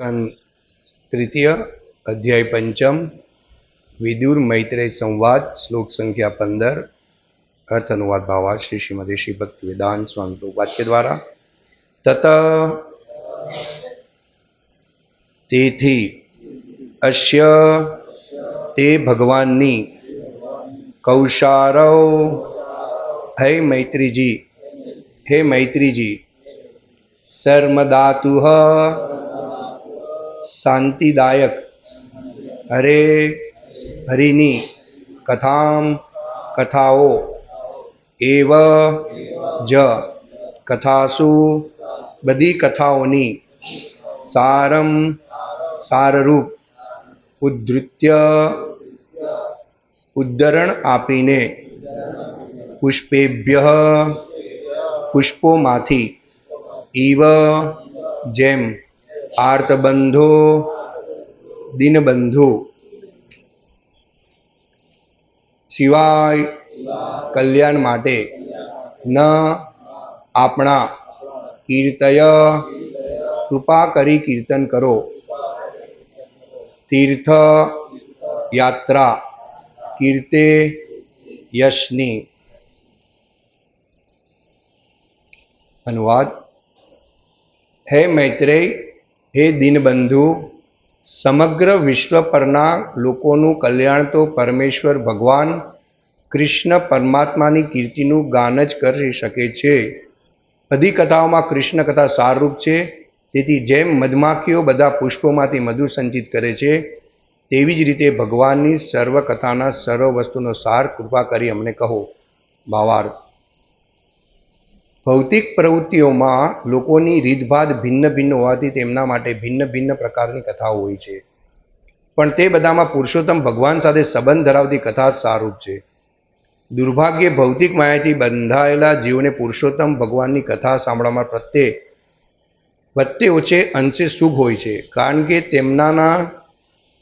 સ્કંદ તૃતીય અધ્યાય પંચમ, વિદુર મૈત્રેય સંવાદ, શ્લોક સંખ્યા પંદર અર્થ અનુવાદ ભાવા શ્રી શ્રીમતી શ્રી ભક્તિ વેદાંત સ્વામી પ્રભુ વાક્ય દ્વારા. તત તેથી અશ્ય તે ભગવાનની કૌશારવ હે મૈત્રીજી હે મૈત્રીજી સર્મદાતુહ શાંતિદાયક. હરે હરિની કથામ કથાઓ. એવ જ કથાસુ બધી કથાઓની સારમ સારરૂપ ઉદ્ધૃત્ય ઉદ્ધરણ આપીને પુષ્પેભ્ય પુષ્પોમાંથી ઇવ જેમ આર્તબંધો, દિનબંધુ. સિવાય કલ્યાણ માટે ન આપણા કીર્તય કૃપા કરી કીર્તન કરો. તીર્થ યાત્રા કીર્તે યશની. અનુવાદ. હે મૈત્રેય હે દીનબંધુ, સમગ્ર વિશ્વ પરના લોકોનું કલ્યાણ તો પરમેશ્વર ભગવાન કૃષ્ણ પરમાત્માની કીર્તિનું ગાન જ કરી શકે છે. બધી કથાઓમાં કૃષ્ણ કથા સારરૂપ છે. તેથી જેમ મધમાખીઓ બધા પુષ્પોમાંથી મધુ સંચિત કરે છે, તેવી જ રીતે ભગવાનની સર્વ કથાના સર્વ વસ્તુનો સાર કૃપા કરી અમને કહો. ભાવાર્થ ભૌતિક પ્રવૃત્તિઓમાં લોકોની રીતભાત ભિન્ન ભિન્ન હોવાથી તેમના માટે ભિન્ન ભિન્ન પ્રકારની કથાઓ હોય છે. પણ તે બધામાં પુરુષોત્તમ ભગવાન સાથે સંબંધ ધરાવતી કથા સારૂપ છે. દુર્ભાગ્યે ભૌતિક માયાથી બંધાયેલા જીવોને પુરુષોત્તમ ભગવાનની કથા સાંભળવામાં પ્રત્યે વત્તે ઓછે અંશે શુભ હોય છે. કારણ કે તેમનાના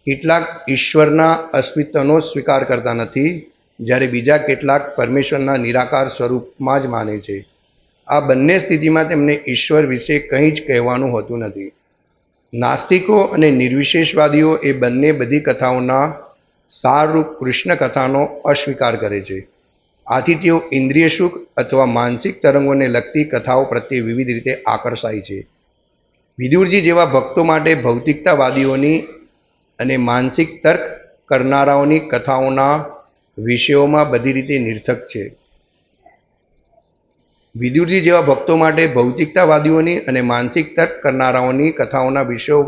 કેટલાક ઈશ્વરના અસ્તિત્વનો સ્વીકાર કરતા નથી, જ્યારે બીજા કેટલાક પરમેશ્વરના નિરાકાર સ્વરૂપમાં જ માને છે. આ બંને સ્થિતિમાં તેમને ઈશ્વર વિશે કંઈ જ કહેવાનું હોતું નથી. નાસ્તિકો અને નિર્વિશેષવાદીઓ એ બંને બધી કથાઓના સારરૂપ કૃષ્ણ કથાનો અસ્વીકાર કરે છે. આથી તેઓ ઇન્દ્રિય સુખ અથવા માનસિક તરંગોને લગતી કથાઓ પ્રત્યે વિવિધ રીતે આકર્ષાય છે. વિદુરજી જેવા ભક્તો માટે ભૌતિકતાવાદીઓની અને માનસિક તર્ક કરનારાઓની કથાઓના વિષયોમાં બધી રીતે નિર્થક છે. વિદુરજી જેવા ભક્તો માટે ભૌતિકતાવાદીઓની અને માનસિક તર્ક કરનારાઓની કથાઓના વિષયો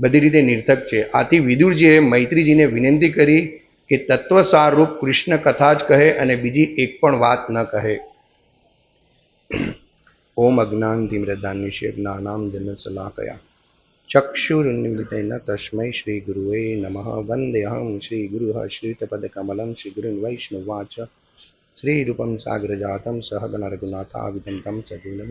બધી રીતે નિર્થક છે. આથી વિદુરજીએ મૈત્રીજીને વિનંતી કરી કે તત્વસારરૂપ કૃષ્ણ કથા જ કહે અને બીજી એક પણ વાત ન કહે. ઓમ અજ્ઞાનતિમ્રદાનિષ્ય જ્ઞાનામ જન સલાકયા ચક્ષુરુન્મિલિતેન તસ્મૈ શ્રી ગુરુવે નમઃ. વંદેહં શ્રી ગુરુઃ. શ્રીતપદકમલં શ્રી ગુરુन् વૈષ્ણવાચ શ્રીરૂપમ સાગરજાતમ સહગણ રઘુનાથાવિધમ તમ સદુનમ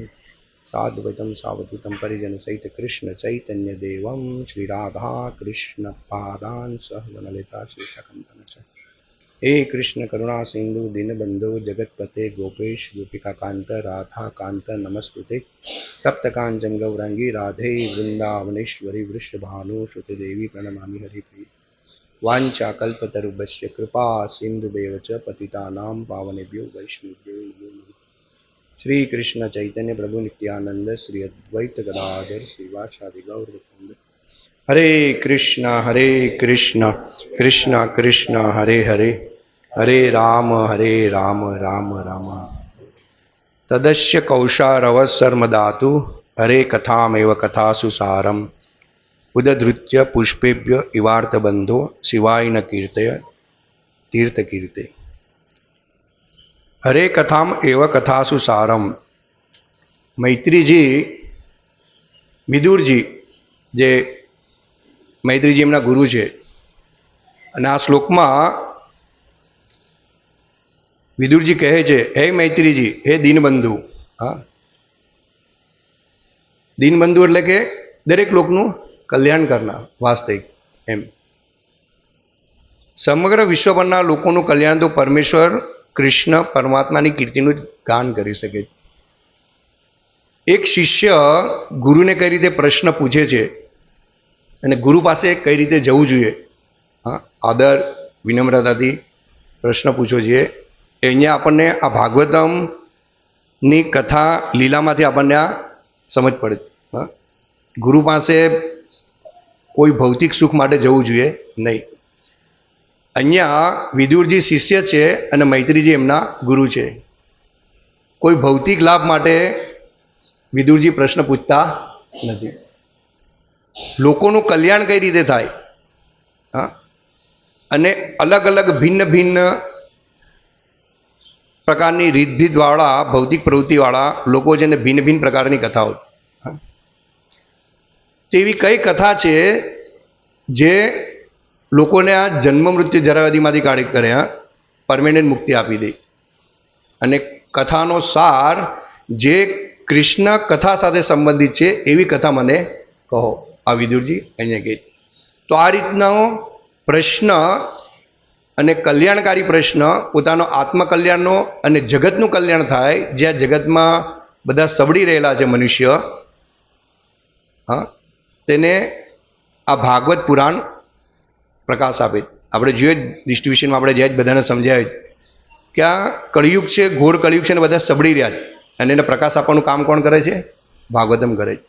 સાદ્વૈતમ સાવધૂતમ પરિજન સહિત કૃષ્ણ ચૈતન્ય દેવમ શ્રી રાધા કૃષ્ણ પાદાન સહગણ લેતા શ્રી શકંદન છે હે કૃષ્ણ કરુણા સિંધુ દીનબંધુ જગતપતે ગોપેશ ગોપિકા કાંત રાધા કાંત નમસ્તુતે તપ્તકાંચન ગૌરાંગી રાધે વૃંદાવનેશ્વરી વૃષભાનુ શ્રુતિદેવી પ્રણમામી હરિપ્રિય વાંચા કલ્પતરુભ્ય કૃપા સિંધુભેવ ચ પતિતાનાં પાવનેભ્યો વૈષ્ણવેભ્યો નમો શ્રી કૃષ્ણ ચૈતન્ય પ્રભુ નિત્યાનંદ શ્રી અદ્વૈત ગદાધર શ્રીવાસાદિ ગૌર વૃંદ હરે કૃષ્ણ હરે કૃષ્ણ કૃષ્ણ કૃષ્ણ હરે હરે હરે રામ હરે રામ રામ રામ તદશ્ય કૌશારવ હરે કથામેવ કથાસુ સારમ ઉદધૃત્ય પુષ્પેભ્ય ઇવાર્થબંધો શિવાય ન કીર્તય તીર્થકીર્તે હરે કથામ એવ કથાસુ સારમ મૈત્રીજી વિદુરજી જે મૈત્રીજી એમના ગુરુ છે, અને આ શ્લોકમાં વિદુરજી કહે છે, હે મૈત્રીજી, હે દીનબંધુ હા. દીનબંધુ એટલે કે દરેક લોકનું કલ્યાણ કરનાર, વાસ્તવિક, એમ. સમગ્ર વિશ્વભરના લોકોનું કલ્યાણ તો પરમેશ્વર કૃષ્ણ પરમાત્માની કીર્તિનું જ ગાન કરી શકે છે. એક શિષ્ય ગુરુને કઈ રીતે પ્રશ્ન પૂછે છે અને ગુરુ પાસે કઈ રીતે જવું જોઈએ? હા, આદર, વિનમ્રતાથી પ્રશ્ન પૂછવો જોઈએ અહીંયા આપણને આ ભાગવતમની કથા લીલામાંથી આપણને આ સમજ પડે હા, ગુરુ પાસે કોઈ ભૌતિક સુખ માટે જવું જોઈએ નહીં. અહીંયા વિદુરજી શિષ્ય છે અને મૈત્રીજી એમના ગુરુ છે. કોઈ ભૌતિક લાભ માટે વિદુરજી પ્રશ્ન પૂછતા નથી. લોકોનું કલ્યાણ કઈ રીતે થાય? હા? અને અલગ અલગ ભિન્ન ભિન્ન પ્રકારની રીતભીતવાળા ભૌતિક પ્રવૃત્તિવાળા લોકો છે ને ભિન્ન ભિન્ન પ્રકારની કથાઓ તેવી કઈ કથા છે જે લોકોને આ જન્મ મૃત્યુ જરાવાદીમાંથી કાઢી કર્યા, પરમેનન્ટ મુક્તિ આપી દે. અને કથાનો સાર જે કૃષ્ણ કથા સાથે સંબંધિત છે એવી કથા મને કહો. આ વિદુરજી, અહીંયા કહે તો આ રીતનો પ્રશ્ન અને કલ્યાણકારી પ્રશ્ન, પોતાનો આત્મકલ્યાણનો અને જગતનું કલ્યાણ થાય જ્યાં જગતમાં બધા સબડી રહેલા છે મનુષ્ય, હા તેને આ ભાગવત પુરાણ પ્રકાશ આપે. આપણે જોઈએ ડિસ્ટ્રીબ્યુશનમાં આપણે જાય જ બધાને સમજાય કે આ કળિયુગ છે, ઘોર કળિયુગ છે ને બધા સબળી રહ્યા છે. અને એને પ્રકાશ આપવાનું કામ કોણ કરે છે? ભાગવતમ કરે છે.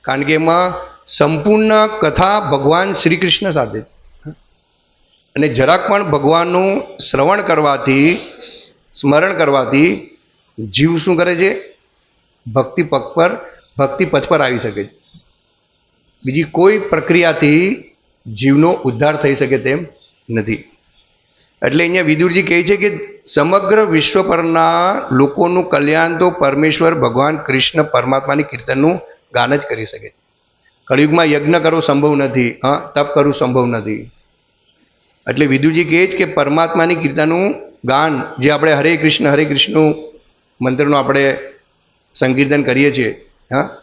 કારણ કે એમાં સંપૂર્ણ કથા ભગવાન શ્રી કૃષ્ણ સાથે અને જરાક પણ ભગવાનનું શ્રવણ કરવાથી, સ્મરણ કરવાથી જીવ શું કરે છે? ભક્તિ પગ પર, ભક્તિ પથ પર આવી શકે છે. બીજી કોઈ પ્રક્રિયાથી જીવનો ઉદ્ધાર થઈ શકે તેમ નથી. એટલે અહીંયા વિદુરજી કહે છે કે સમગ્ર વિશ્વ પરના લોકોનું કલ્યાણ તો પરમેશ્વર ભગવાન કૃષ્ણ પરમાત્માની કીર્તનનું ગાન જ કરી શકે. કળિયુગમાં યજ્ઞ કરવો સંભવ નથી, હા, તપ કરવું સંભવ નથી. એટલે વિદુરજી કહે છે કે પરમાત્માની કીર્તનનું ગાન જે આપણે હરે કૃષ્ણ હરે કૃષ્ણ મંત્રનું આપણે સંકીર્તન કરીએ છીએ, હા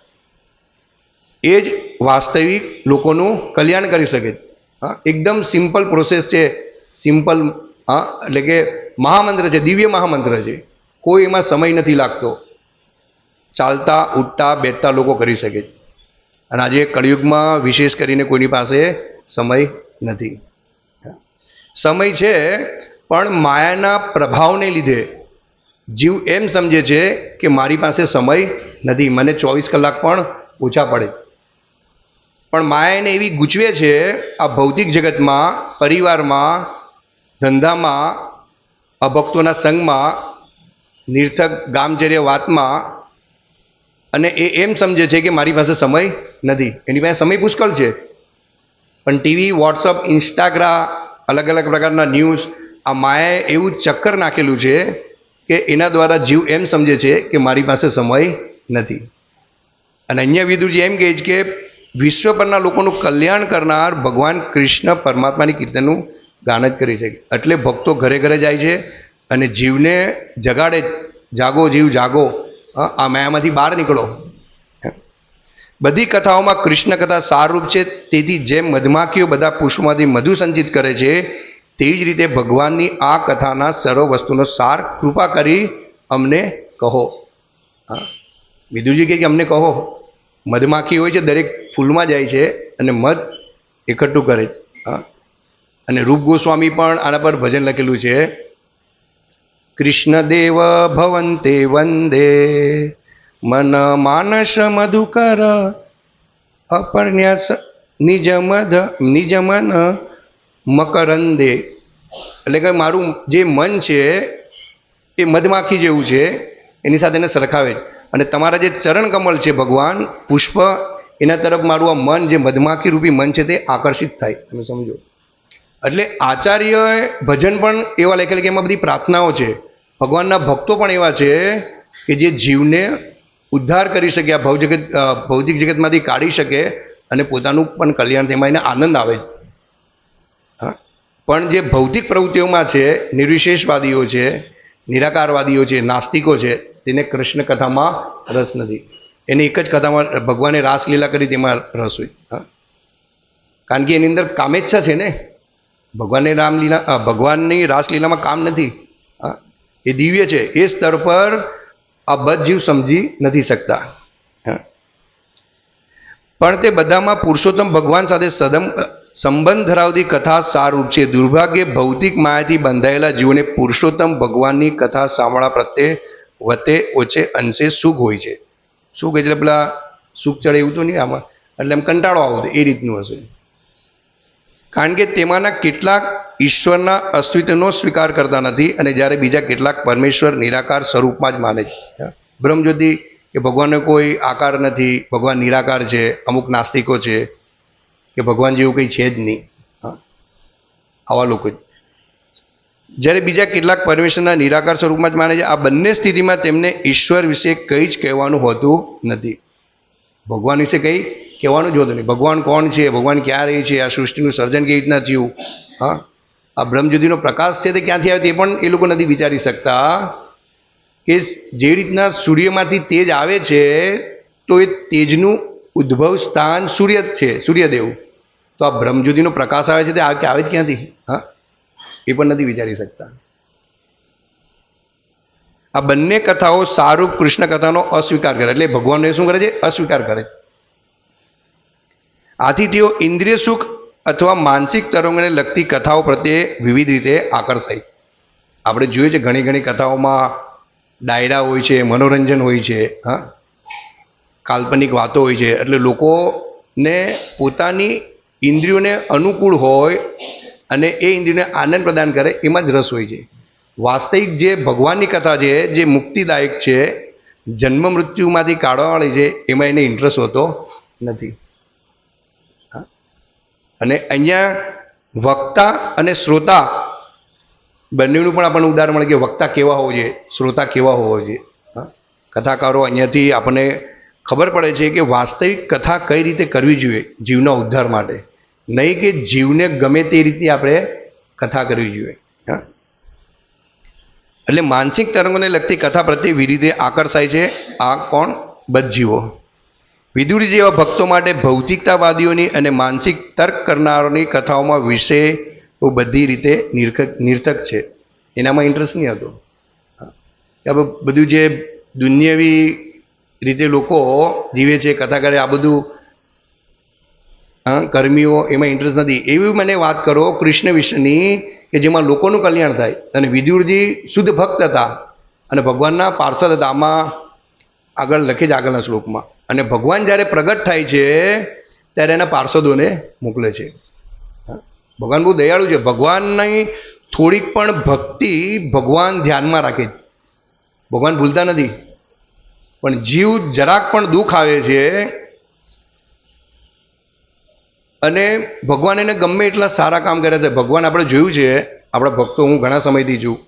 એ જ વાસ્તવિક લોકોનું કલ્યાણ કરી શકે. હા, એકદમ સિમ્પલ પ્રોસેસ છે. સિમ્પલ, હા, એટલે કે મહામંત્ર છે, દિવ્ય મહામંત્ર છે. કોઈ એમાં સમય નથી લાગતો. ચાલતા, ઉઠતા, બેઠતા લોકો કરી શકે અને આજે કળિયુગમાં વિશેષ કરીને કોઈની પાસે સમય નથી. સમય છે, પણ માયાના પ્રભાવને લીધે જીવ એમ સમજે છે કે મારી પાસે સમય નથી. મને ચોવીસ કલાક પણ ઓછા પડે. પણ માયા એને એવી ગૂંચવે છે, આ ભૌતિક જગતમાં, પરિવારમાં, ધંધામાં અભક્તોના સંગમાં નિર્થક ગામચર્ય વાતમાં, અને એ એમ સમજે છે કે મારી પાસે સમય નથી. એની પાસે સમય પુષ્કળ છે. પણ ટીવી, વોટ્સઅપ, ઇન્સ્ટાગ્રામ, અલગ અલગ પ્રકારના ન્યૂઝ, આ માયાએ એવું ચક્કર નાખેલું છે કે એના દ્વારા જીવ એમ સમજે છે કે મારી પાસે સમય નથી. અને અહીંયા વિદુરજી એમ કહે છે કે વિશ્વ પરના લોકોનું કલ્યાણ કરનાર ભગવાન કૃષ્ણ પરમાત્માની કીર્તનનું ગાન જ કરી છે એટલે ભક્તો ઘરે ઘરે જાય છે અને જીવને જગાડે, જાગો, જીવ જાગો. આ માયામાંથી બહાર નીકળો. બધી કથાઓમાં કૃષ્ણ કથા સારરૂપ છે. તેથી જેમ મધમાખીઓ બધા પુષ્પમાંથી મધુ સંચિત કરે છે તેવી જ રીતે ભગવાનની આ કથાના સર્વ વસ્તુનો સાર કૃપા કરી અમને કહો. હા? વિદુજી કે અમને કહો. મધમાખી હોય છે, દરેક ફૂલમાં જાય છે અને મધ એકઠું કરે છે અને રૂપ ગોસ્વામી પણ આના પર ભજન લખેલું છે, કૃષ્ણદેવ ભવંતે વંદે, મન માનસ મધુકર, અપર્ણ્યાસ નિજમધ નિજમન મકરંદે. એટલે કે મારું જે મન છે, એ મધમાખી જેવું છે, એની સાથે એને સરખાવે છે. અને તમારા જે ચરણ કમલ છે ભગવાન, પુષ્પ, એના તરફ મારું આ મન, જે મધમાખી રૂપી મન છે તે આકર્ષિત થાય, તમે સમજો. એટલે આચાર્યએ ભજન પણ એવા લખેલા કે એમાં બધી પ્રાર્થનાઓ છે. ભગવાનના ભક્તો પણ એવા છે કે જે જીવને ઉદ્ધાર કરી શકે, આ ભૌ જગત ભૌતિક જગતમાંથી કાઢી શકે અને પોતાનું પણ કલ્યાણ તેમાં એને આનંદ આવે. હા? પણ જે ભૌતિક પ્રવૃત્તિઓમાં છે, નિર્વિશેષવાદીઓ છે, નિરાકારવાદીઓ છે, નાસ્તિકો છે તેને કૃષ્ણ કથામાં રસ નથી. એની એક જ કથામાં ભગવાને રાસલીલા કરી તેમાં રસ હોય. હા. કારણ કે એની અંદર કામેચ્છા છે ને. ભગવાનની રામલીલા ભગવાનની રાસલીલામાં કામ નથી. હા. એ દિવ્ય છે. એ સ્તર પર આ જીવ સમજી નથી શકતા. પણ તે બધામાં પુરુષોત્તમ ભગવાન સાથે સદમ સંબંધ ધરાવતી કથા સારરૂપ છે. દુર્ભાગ્યે ભૌતિક માયાથી બંધાયેલા જીવોને પુરુષોત્તમ ભગવાનની કથા સાંભળવા પ્રત્યે વતે, ઓછે, અંશે, સુખ હોય છે. સુખ એટલે પેલા સુખ ચડે એવું તો નહીં આમાં. એટલે એમ કંટાળો આવતો એ રીતનું હશે. કારણ કે તેમાંના કેટલાક ઈશ્વરના અસ્તિત્વનો સ્વીકાર કરતા નથી અને જ્યારે બીજા કેટલાક પરમેશ્વર નિરાકાર સ્વરૂપમાં જ માને છે. બ્રહ્મજ્યોતિ કે ભગવાનનો કોઈ આકાર નથી, ભગવાન નિરાકાર છે, અમુક નાસ્તિકો છે, કે ભગવાન જેવું કંઈ છે જ નહીં. હા. આવા લોકો જ. જ્યારે બીજા કેટલાક પરમેશ્વરના નિરાકાર સ્વરૂપમાં જ માને છે, આ બંને સ્થિતિમાં તેમને ઈશ્વર વિશે કંઈ જ કહેવાનું હોતું નથી. ભગવાન વિશે કંઈ કહેવાનું જ હોતું નહીં ભગવાન કોણ છે? ભગવાન ક્યાં રહે છે? આ સૃષ્ટિનું સર્જન કેવી રીતના થયું? હા? આ બ્રહ્મજ્યોતિનો પ્રકાશ છે તે ક્યાંથી આવે તે પણ એ લોકો નથી વિચારી શકતા. કે જે રીતના સૂર્યમાંથી તેજ આવે છે, તો એ તેજનું ઉદ્ભવ સ્થાન સૂર્ય જ છે, સૂર્યદેવ. તો આ બ્રહ્મજ્યોતિનો પ્રકાશ આવે છે તે આ આવે જ ક્યાંથી? હા? એ પણ નથી વિચારી શકતા. આ બંને કથાઓ સારૂપ કૃષ્ણ કથાનો અસ્વીકાર કરે એટલે ભગવાનને શું કરે છે? અસ્વીકાર કરે આથી તેઓ ઇન્દ્રિય સુખ અથવા માનસિક તરંગને લગતી કથાઓ પ્રત્યે વિવિધ રીતે આકર્ષાય. આપણે જોઈએ છે ઘણી ઘણી કથાઓમાં ડાયરા હોય છે, મનોરંજન હોય છે, હા? કાલ્પનિક વાતો હોય છે. એટલે લોકોને પોતાની ઇન્દ્રિયોને અનુકૂળ હોય અને એ ઇન્દ્રિયને આનંદ પ્રદાન કરે, એમાં જ રસ હોય છે વાસ્તવિક જે ભગવાનની કથા છે, જે મુક્તિદાયક છે, જન્મ મૃત્યુમાંથી કાઢવાવાળી છે, એમાં એને ઇન્ટરેસ્ટ હોતો નથી? અને અહીંયા વક્તા અને શ્રોતા બંનેનું પણ આપણને ઉદાહરણ મળે કે વક્તા કેવા હોવો જોઈએ, શ્રોતા કેવા હોવો જોઈએ? કથાકારો અહીંયાથી આપણને ખબર પડે છે કે વાસ્તવિક કથા કઈ રીતે કરવી જોઈએ જીવના ઉદ્ધાર માટે નહીં કે જીવને ગમે તે રીતે આપણે કથા કરવી જોઈએ, હા? એટલે માનસિક તરંગોને લગતી કથા પ્રત્યે વિરીતે આકર્ષાય છે. આ કોણ? બદજીવો. વિદુરી જેવા ભક્તો માટે ભૌતિકતાવાદીઓની અને માનસિક તર્ક કરનારોની કથાઓમાં વિષયો બધી રીતે નિર્થક નિર્થક છે. એનામાં ઇન્ટરેસ્ટ નહીં હતો. કે બધું જે દુનિયાવી રીતે લોકો જીવે છે, કથા કરે, આ બધું કર્મીઓ એમાં ઇન્ટરેસ્ટ નથી. એવી મને વાત કરો, કૃષ્ણ વિશેની કે જેમાં લોકોનું કલ્યાણ થાય. અને વિદુરજી શુદ્ધ ભક્ત હતા અને ભગવાનના પાર્ષદ હતા. આમાં આગળ લખે જ આગળના શ્લોકમાં. અને ભગવાન જ્યારે પ્રગટ થાય છે, ત્યારે એના પાર્ષદોને મોકલે છે. ભગવાન બહુ દયાળુ છે. ભગવાનની થોડીક પણ ભક્તિ ભગવાન ધ્યાનમાં રાખે ભગવાન ભૂલતા નથી. પણ જીવ જરાક પણ દુઃખ આવે છે અને ભગવાન એને ગમે એટલા સારા કામ કર્યા છે. ભગવાન આપણે જોયું છે, આપણા ભક્તો હું ઘણા સમયથી છું.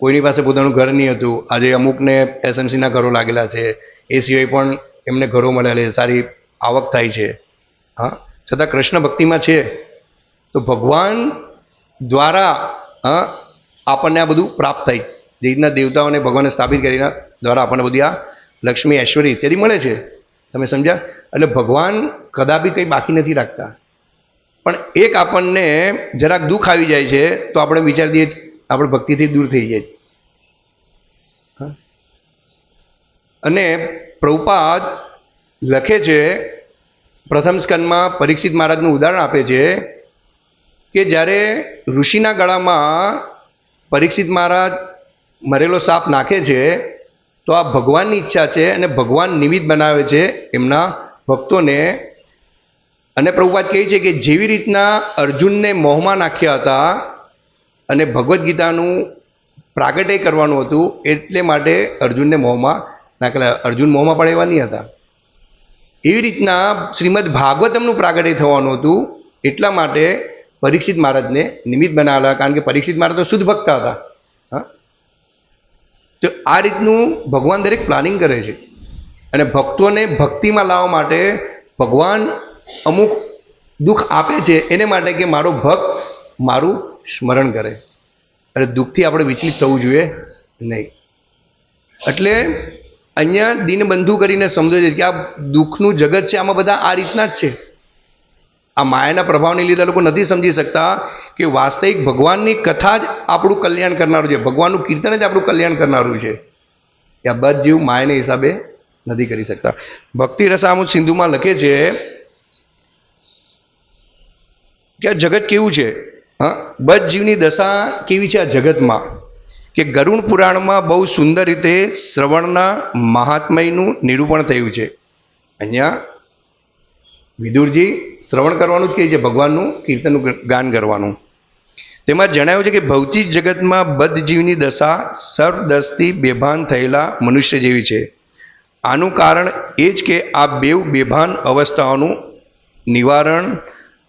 કોઈની પાસે પોતાનું ઘર નહીં હતું. આજે અમુકને એસએમસીના ઘરો લાગેલા છે. એ સિવાય પણ એમને ઘરો મળેલા છે. સારી આવક થાય છે. હા? છતાં કૃષ્ણ ભક્તિમાં છે. તો ભગવાન દ્વારા, હા, આપણને આ બધું પ્રાપ્ત થાય. જે રીતના દેવતાઓને ભગવાને સ્થાપિત કરીને દ્વારા આપણને બધી આ લક્ષ્મી ઐશ્વર્ય ઇત્યાદિ મળે છે. તમે સમજ્યા? એટલે ભગવાન કદાપી કંઈ બાકી નથી રાખતા. પણ એક આપણને જરાક દુઃખ આવી જાય છે, તો આપણે વિચારી દઈએ આપણે ભક્તિથી દૂર થઈ જાય અને પ્રભુપાદ લખે છે, પ્રથમ સ્કંદમાં પરીક્ષિત મહારાજનું ઉદાહરણ આપે છે, કે જ્યારે ઋષિના ગળામાં પરીક્ષિત મહારાજ મરેલો સાપ નાખે છે તો આ ભગવાનની ઈચ્છા છે અને ભગવાન નિમિત્ત બનાવે છે એમના ભક્તોને. અને પ્રભુપાદ કહે છે કે જેવી રીતના અર્જુનને મોહમાં નાખ્યા હતા અને ભગવદ્ ગીતાનું પ્રાગટ્ય કરવાનું હતું એટલે માટે અર્જુનને મોહમાં નાખેલા. અર્જુન મોહમાં પણ એવા નહીં હતા. એવી રીતના શ્રીમદ ભાગવતમનું પ્રાગટ્ય થવાનું હતું એટલા માટે પરીક્ષિત મહારાજને નિમિત્ત બનાવેલા. કારણ કે પરીક્ષિત મહારાજ તો શુદ્ધ ભક્ત હતા. તો આ રીતનું ભગવાન દરેક પ્લાનિંગ કરે છે. અને ભક્તોને ભક્તિમાં લાવવા માટે ભગવાન અમુક દુઃખ આપે છે એને માટે કે મારો ભક્ત મારું સ્મરણ કરે. અને દુઃખથી આપણે વિચલિત થવું જોઈએ નહીં. એટલે અહીંયા દિનબંધુ કરીને સમજે છે કે આ દુઃખનું જગત છે, આમાં બધા આ રીતના જ છે. આ માયાના પ્રભાવને લીધે લોકો નથી સમજી શકતા કે વાસ્તવિક ભગવાનની કથા જ આપણું કલ્યાણ કરનારું છે. ભગવાનનું કીર્તન જ આપણું કલ્યાણ કરનારું છે. એ આ બધ જીવ માયાના હિસાબે નથી કરી શકતા. ભક્તિ રસામુદ સિંધુમાં લખે છે કે આ જગત કેવું છે? હા? બધ જીવની દશા કેવી છે આ જગતમાં? કે ગરુણ પુરાણમાં બહુ સુંદર રીતે શ્રવણના મહાત્મયનું નિરૂપણ થયું છે. અહીંયા વિદુરજી શ્રવણ કરવાનું જ કહે છે ભગવાનનું, કીર્તનનું ગાન કરવાનું. તેમાં જણાવ્યું છે કે ભૌતિક જગતમાં બદ્ધ જીવની દશા સર્વદસથી બેભાન થયેલા મનુષ્ય જેવી છે. આનું કારણ એ જ કે આ બેવ બેભાન અવસ્થાઓનું નિવારણ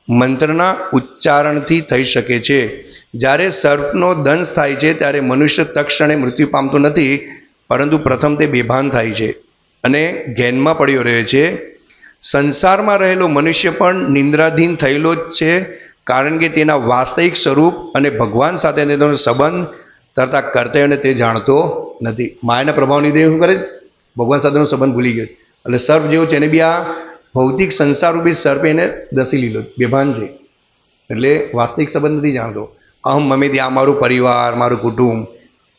મંત્રના ઉચ્ચારણથી થઈ શકે છે. જ્યારે સર્પનો દંશ થાય છે, ત્યારે મનુષ્ય તક્ષણે મૃત્યુ પામતો નથી, પરંતુ પ્રથમ તે બેભાન થાય છે અને ઘેનમાં પડ્યો રહે છે. સંસારમાં રહેલો મનુષ્ય પણ નિંદ્રાધીન થયેલો જ છે, કારણ કે તેના વાસ્તવિક સ્વરૂપ અને ભગવાન સાથે તેનો સંબંધ તરતા કર્તવ્યને તે જાણતો નથી. માયાના પ્રભાવની લીધે શું કરે ભગવાન સાથેનો સંબંધ ભૂલી ગયો એટલે સર્પ જેવો છે, એને બી આ ભૌતિક સંસારરૂપી સર્પે એને દસી લીધો બેભાન છે. એટલે વાસ્તવિક સંબંધ નથી જાણતો. અહમ મમે ત્યાં મારું પરિવાર, મારું કુટુંબ,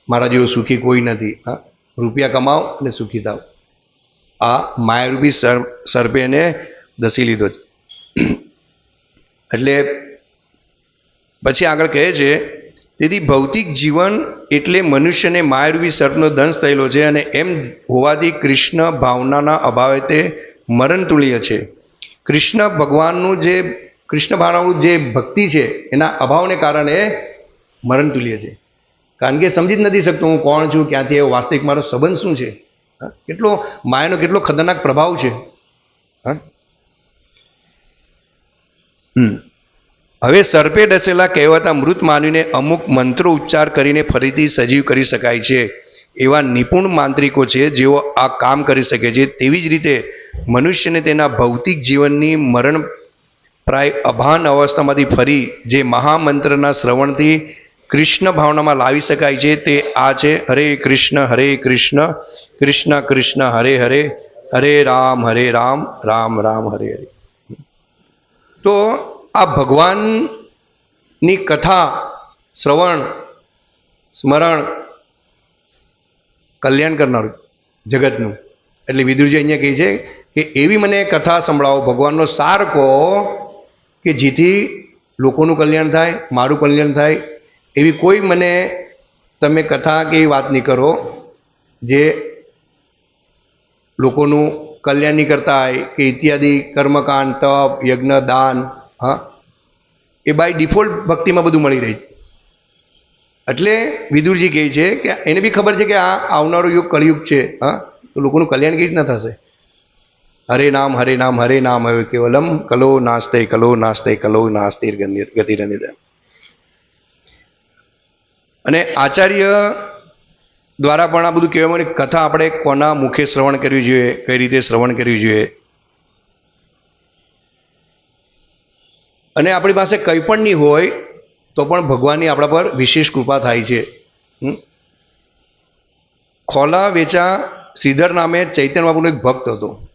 મારા જેવું સુખી કોઈ નથી. હા, રૂપિયા કમાઓ અને સુખી થાવ આ માયારૂપી સર્પ સર્પે એને દસી લીધો એટલે પછી આગળ કહે છે, તેથી ભૌતિક જીવન એટલે મનુષ્યને માયારૂપી સર્પનો દંશ થયેલો છે અને એમ હોવાથી કૃષ્ણ ભાવનાના અભાવે તે મરણતુલ્ય છે. કૃષ્ણ ભગવાનનું જે, કૃષ્ણ ભાવનાનું જે ભક્તિ છે, એના અભાવને કારણે મરણતુલ્ય છે. કારણ કે સમજી જ નથી શકતો હું કોણ છું, ક્યાંથી આવ્યો, વાસ્તવિક મારો સંબંધ શું છે? કેટલો માયાનો કેટલો ખતરનાક પ્રભાવ છે? હવે સર્પે ડસેલા કહેવાતા મૃત માનવીને અમુક મંત્રો ઉચ્ચાર કરીને ફરીથી સજીવ કરી શકાય છે. એવા નિપુણ માંત્રિકો છે, જેઓ આ કામ કરી શકે છે. તેવી જ રીતે મનુષ્યને તેના ભૌતિક જીવનની મરણ પ્રાય અભાન અવસ્થામાંથી ફરી જે મહામંત્રના શ્રવણથી કૃષ્ણ ભાવનામાં લાવી શકાય છે તે આ છે. હરે કૃષ્ણ હરે કૃષ્ણ કૃષ્ણ કૃષ્ણ, હરે હરે હરે રામ હરે રામ રામ રામ, હરે હરે. તો આ ભગવાનની કથા, શ્રવણ, સ્મરણ, કલ્યાણ કરનારું જગતનું. એટલે વિદુરજી અહીંયા કહે છે કે એવી મને કથા સંભળાવો, ભગવાનનો સાર કહો કે જેથી લોકોનું કલ્યાણ થાય, મારું કલ્યાણ થાય એવી કોઈ મને તમે કથા કે એવી વાત નહીં કરો જે લોકોનું કલ્યાણ નહીં કરતા હોય કે ઇત્યાદિ કર્મકાંડ, તપ, યજ્ઞ, દાન, હા, એ બાય ડિફોલ્ટ ભક્તિમાં બધું મળી રહે એટલે વિદુરજી કહે છે કે એને બી ખબર છે કે આ આવનારો યુગ કળિયુગ છે, હા, તો લોકોનું કલ્યાણ કેવી રીતના થશે? હરે નામ હરે નામ હરે નામ હવે કેવલમ કલો નાસ્તે કલો નાસ્તે કલો નાસ્તે ગતિરંદિત અને આચાર્ય દ્વારા પણ આ બધું કહેવામાં આવે, કથા આપણે કોના મુખે શ્રવણ કરવી જોઈએ કઈ રીતે શ્રવણ કરવી જોઈએ. અને આપણી પાસે કંઈ પણ નહીં હોય તો પણ ભગવાનની આપણા પર વિશેષ કૃપા થાય છે? ખોલા વેચા શ્રીધર નામે ચૈતન્ય બાપુનો એક ભક્ત હતો.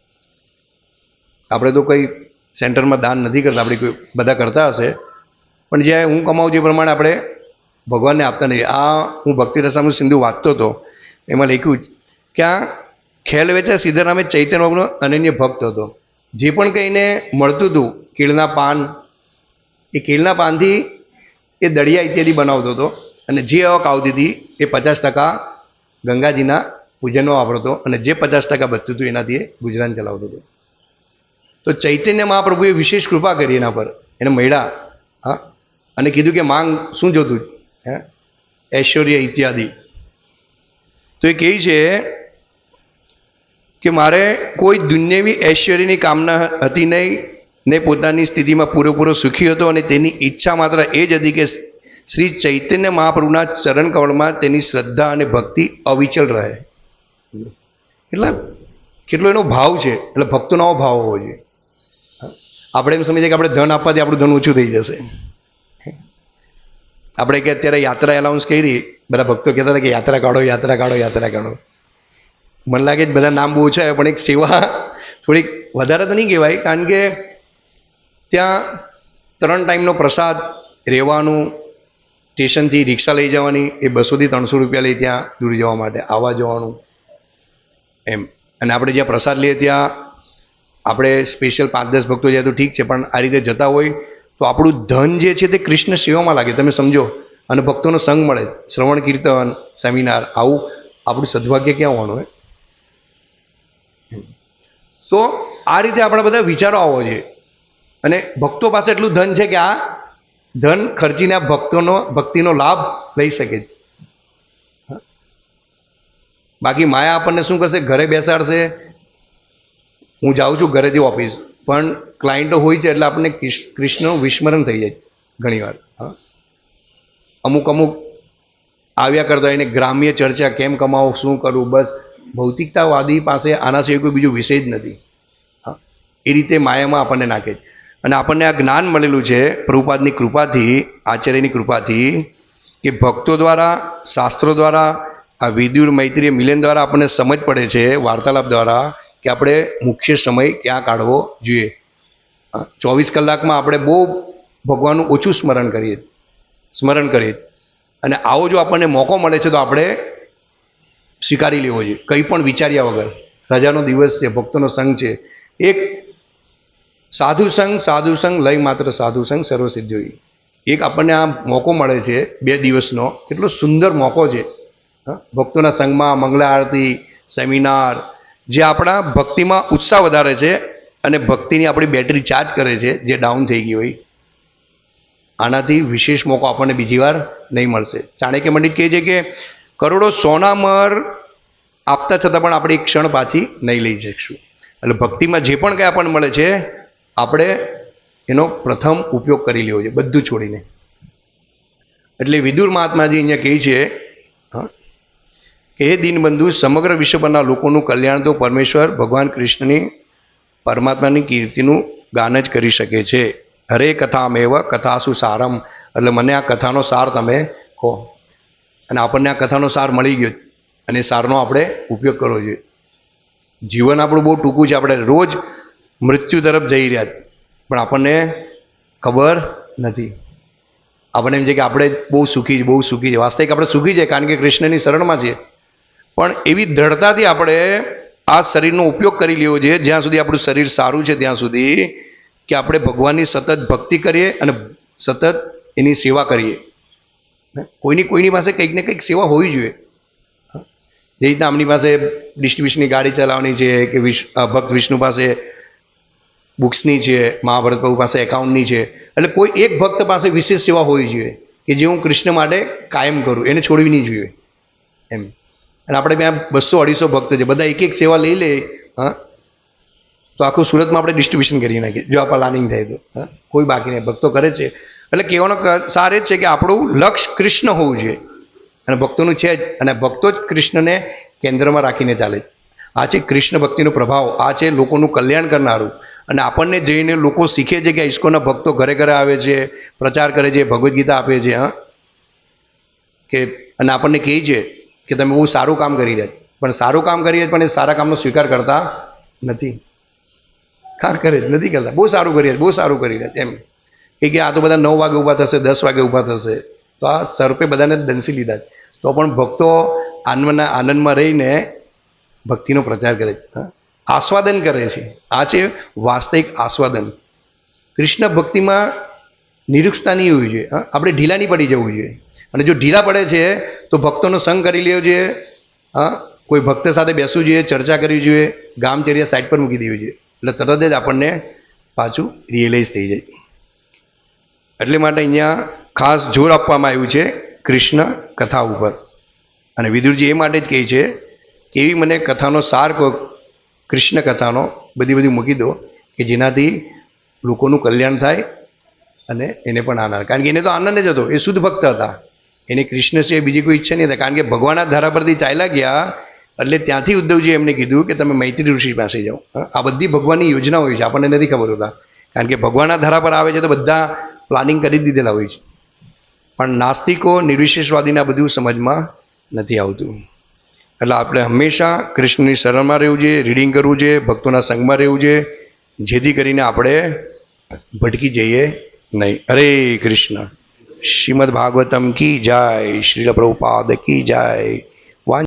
આપણે તો કંઈ સેન્ટરમાં દાન નથી કરતા આપણે કોઈ બધા કરતા હશે. પણ જે હું કમાઉં છું એ પ્રમાણે આપણે ભગવાનને આપતા નથી. આ હું ભક્તિ રસામૃત સિંધુ વાંચતો હતો, એમાં લખ્યું કે આ ખેલ વેચા સીધારામે ચૈતન્ય બાબુનો અનન્ય ભક્ત હતો. જે પણ કંઈને મળતું હતું, કેળના પાન, એ કેળના પાનથી એ દળિયા ઇત્યાદિ બનાવતો હતો અને જે આવક આવતી હતી, એ પચાસ ટકા ગંગાજીના પૂજનમાં વાપરતો અને જે પચાસ ટકા બચતું હતું, એનાથી એ ગુજરાન ચલાવતો હતો. તો ચૈતન્ય મહાપ્રભુએ વિશેષ કૃપા કરી એના પર. એને મળ્યા, હા, અને કીધું કે માંગ શું જોતું? હે? ઐશ્વર્ય ઇત્યાદિ. તો એ કહે છે કે મારે કોઈ દુન્યવી ઐશ્વર્યની કામના હતી નહીં, ને પોતાની સ્થિતિમાં પૂરેપૂરો સુખી હતો અને તેની ઈચ્છા માત્ર એ જ હતી કે શ્રી ચૈતન્ય મહાપ્રભુના ચરણ કવળમાં તેની શ્રદ્ધા અને ભક્તિ અવિચલ રહે. એટલે કેટલો એનો ભાવ છે, એટલે ભક્તોનો ભાવ હોવો જોઈએ. આપણે એમ સમજીએ કે આપણે ધન આપવાથી આપણું ધન ઓછું થઈ જશે. આપણે કે અત્યારે યાત્રા એલાઉન્સ કરી, બધા ભક્તો કહેતા હતા કે યાત્રા કાઢો યાત્રા કાઢો યાત્રા કાઢો. મને લાગે છે બધા નામ બહુ ઓછા પણ એક સેવા થોડીક વધારે તો નહીં કહેવાય, કારણ કે ત્યાં ત્રણ ટાઈમનો પ્રસાદ, રહેવાનું સ્ટેશનથી રિક્ષા લઈ જવાની, એ બસોથી ત્રણસો રૂપિયા લઈ ત્યાં દૂર જવા માટે, આવવા જવાનું, એમ. અને આપણે જ્યાં પ્રસાદ લઈએ ત્યાં, આપણે સ્પેશિયલ પાંચ દસ ભક્તો જાય તો ઠીક છે, પણ આ રીતે જતા હોય તો આપણું ધન જે છે તે કૃષ્ણ સેવામાં લાગે, તમે સમજો. અને ભક્તોનો સંગ મળે, શ્રવણ, કીર્તન, સેમિનાર, આવું આપણું સદભાગ્ય ક્યાં હોવાનું હોય તો આ રીતે આપણા બધા વિચારો આવવો જોઈએ. અને ભક્તો પાસે એટલું ધન છે કે આ ધન ખર્ચીને આ ભક્તોનો, ભક્તિનો લાભ લઈ શકે બાકી માયા આપણને શું કરશે? ઘરે બેસાડશે. હું જાઉં છું ઘરેથી ઓફિસ. પણ ક્લાયન્ટો હોય છે એટલે આપણને કૃષ્ણ કૃષ્ણનું વિસ્મરણ થઈ જાય ઘણીવાર. અમુક અમુક આવ્યા કરતા એને ગ્રામ્ય ચર્ચા, કેમ કમાવો, શું કરવું, બસ. ભૌતિકતાવાદી પાસે આના સિવાય કોઈ બીજો વિષય જ નથી. હા. એ રીતે માયામાં આપણને નાખે છે. અને આપણને આ જ્ઞાન મળેલું છે પ્રભુપાદની કૃપાથી, આચાર્યની કૃપાથી, કે ભક્તો દ્વારા, શાસ્ત્રો દ્વારા, આ વિદુર મૈત્રી મિલન દ્વારા આપણને સમજ પડે છે, વાર્તાલાપ દ્વારા કે આપણે મુખ્ય સમય ક્યાં કાઢવો જોઈએ. ચોવીસ કલાકમાં આપણે બહુ ભગવાનનું ઓછું સ્મરણ કરીએ સ્મરણ કરીએ. અને આવો જો આપણને મોકો મળે છે તો આપણે સ્વીકારી લેવો જોઈએ. કંઈ પણ વિચાર્યા વગર. રજાનો દિવસ છે, ભક્તોનો સંઘ છે. એક સાધુ સંઘ સાધુ સંઘ લઈ માત્ર સાધુ સંઘ સર્વસિદ્ધ એક આપણને આ મોકો મળે છે બે દિવસનો. કેટલો સુંદર મોકો છે? ભક્તોના સંઘમાં મંગળા આરતી, સેમિનાર જે આપણા ભક્તિમાં ઉત્સાહ વધારે છે અને ભક્તિની આપણી બેટરી ચાર્જ કરે છે, જે ડાઉન થઈ ગઈ હોય, આનાથી વિશેષ મોકો આપણને બીજી વાર નહીં મળશે. ચાણક્ય પંડિત કહે છે કે કરોડો સોના મર આપતા છતાં પણ આપણે એક ક્ષણ પાછી નહીં લઈ શકશું. એટલે ભક્તિમાં જે પણ કંઈ આપણને મળે છે, આપણે એનો પ્રથમ ઉપયોગ કરી લેવો છે, બધું છોડીને. એટલે વિદુર મહાત્માજી અહીંયા કહે છે, હા હે દીનબંધુ સમગ્ર વિશ્વભરના લોકોનું કલ્યાણ તો પરમેશ્વર ભગવાન કૃષ્ણની પરમાત્માની કીર્તિનું ગાન જ કરી શકે છે. હરે કથામેવ કથાસુ સારમ એટલે મને આ કથાનો સાર તમે કહો. અને આપણને આ કથાનો સાર મળી ગયો. અને સારનો આપણે ઉપયોગ કરવો જોઈએ. જીવન આપણું બહુ ટૂંકું છે. આપણે રોજ મૃત્યુ તરફ જઈ રહ્યા પણ આપણને ખબર નથી. આપણને એમ છે કે આપણે બહુ સુખી છે બહુ સુખી છે વાસ્તવિક આપણે સુખી છે. કારણ કે કૃષ્ણની શરણમાં છીએ. પણ એવી દ્રઢતાથી આપણે આ શરીરનો ઉપયોગ કરી લેવો જોઈએ, જ્યાં સુધી આપણું શરીર સારું છે ત્યાં સુધી, કે આપણે ભગવાનની સતત ભક્તિ કરીએ અને સતત એની સેવા કરીએ. કોઈની કોઈની પાસે કંઈક ને કંઈક સેવા હોવી જોઈએ? જે રીતના આમની પાસે ડિસ્ટ્રીબ્યુશનની ગાડી ચલાવવાની છે, કે વિશ ભક્ત વિષ્ણુ પાસે બુક્સની છે, મહાભારત પ્રભુ પાસે એકાઉન્ટની છે, એટલે કોઈ એક ભક્ત પાસે વિશેષ સેવા હોવી જોઈએ, કે જે હું કૃષ્ણ માટે કાયમ કરું, એને છોડવી નહીં જોઈએ. એમ. અને આપણે ત્યાં બસો અઢીસો ભક્ત છે. બધા એક એક સેવા લઈ લે, હા? તો આખું સુરતમાં આપણે ડિસ્ટ્રીબ્યુશન કરી નાખીએ, જો આપણા પ્લાનિંગ થાય તો, હા? કોઈ બાકી નહીં, ભક્તો કરે છે. એટલે કહેવાનો સાર એ જ છે કે આપણું લક્ષ્ય કૃષ્ણ હોવું જોઈએ. અને ભક્તોનું છે જ, અને ભક્તો જ કૃષ્ણને કેન્દ્રમાં રાખીને ચાલે આ છે કૃષ્ણ ભક્તિનો પ્રભાવ, આ છે લોકોનું કલ્યાણ કરનારું. અને આપણને જઈને લોકો શીખે છે કે ઇસ્કોના ભક્તો ઘરે ઘરે આવે છે, પ્રચાર કરે છે, ભગવદ્ ગીતા આપે છે, હા? કે, અને આપણને કહે છે કે તમે બહુ સારું કામ કરી રહ્યા પણ સારું કામ કરીએ પણ એ સારા કામનો સ્વીકાર કરતા નથી. કાર કરે જ નથી કરતા. બહુ સારું કરી બહુ સારું કરી રહ્યા એમ. કે કે આ તો બધા નવ વાગે ઊભા થશે, દસ વાગે ઊભા થશે. તો આ સર્પે બધાને દંસી લીધા. તો પણ ભક્તો આનંદના આનંદમાં રહીને ભક્તિનો પ્રચાર કરે છે. આસ્વાદન કરે છે. આ છે વાસ્તવિક આસ્વાદન. કૃષ્ણ ભક્તિમાં નિરુક્ષતા નહીં હોવી જોઈએ, હા? આપણે ઢીલા નહીં પડી જવું જોઈએ. અને જો ઢીલા પડે છે, તો ભક્તોનો સંગ કરી લેવો જોઈએ, હા? કોઈ ભક્ત સાથે બેસવું જોઈએ, ચર્ચા કરવી જોઈએ, ગામચર્યા સાઈડ પર મૂકી દેવી જોઈએ. એટલે તરત જ આપણને પાછું રિયલાઇઝ થઈ જાય. એટલે માટે અહીંયા ખાસ જોર આપવામાં આવ્યું છે કૃષ્ણ કથા ઉપર. અને વિદુરજી એ માટે જ કહે છે કે એવી મને કથાનો સાર કહો કૃષ્ણ કથાનો બધી બધી મૂકી દો કે જેનાથી લોકોનું કલ્યાણ થાય અને એને પણ આનંદ કારણ કે એને તો આનંદ જ હતો. એ શુદ્ધ ભક્ત હતા. એને કૃષ્ણ સિવાય બીજી કોઈ ઈચ્છા નહીં હતા. કારણ કે ભગવાનના ધારા પરથી ચાલ્યા ગયા એટલે ત્યાંથી ઉદ્ધવજી એમને કીધું કે તમે મૈત્રી ઋષિ પાસે જાઓ. આ બધી ભગવાનની યોજના હોય છે. આપણને નથી ખબર હોતા. કારણ કે ભગવાનના ધારા પર આવે છે તો બધા પ્લાનિંગ કરી દીધેલા હોય છે. પણ નાસ્તિકો, નિર્વિશેષવાદીના બધું સમજમાં નથી આવતું. એટલે આપણે હંમેશા કૃષ્ણની શરણમાં રહેવું જોઈએ, રીડિંગ કરવું જોઈએ, ભક્તોના સંગમાં રહેવું જોઈએ, જેથી કરીને આપણે ભટકી જઈએ નહીં. હરે કૃષ્ણ. શ્રીમદ ભાગવતમ કી જાય? શ્રીલ પ્રભુપાદ કી જાય?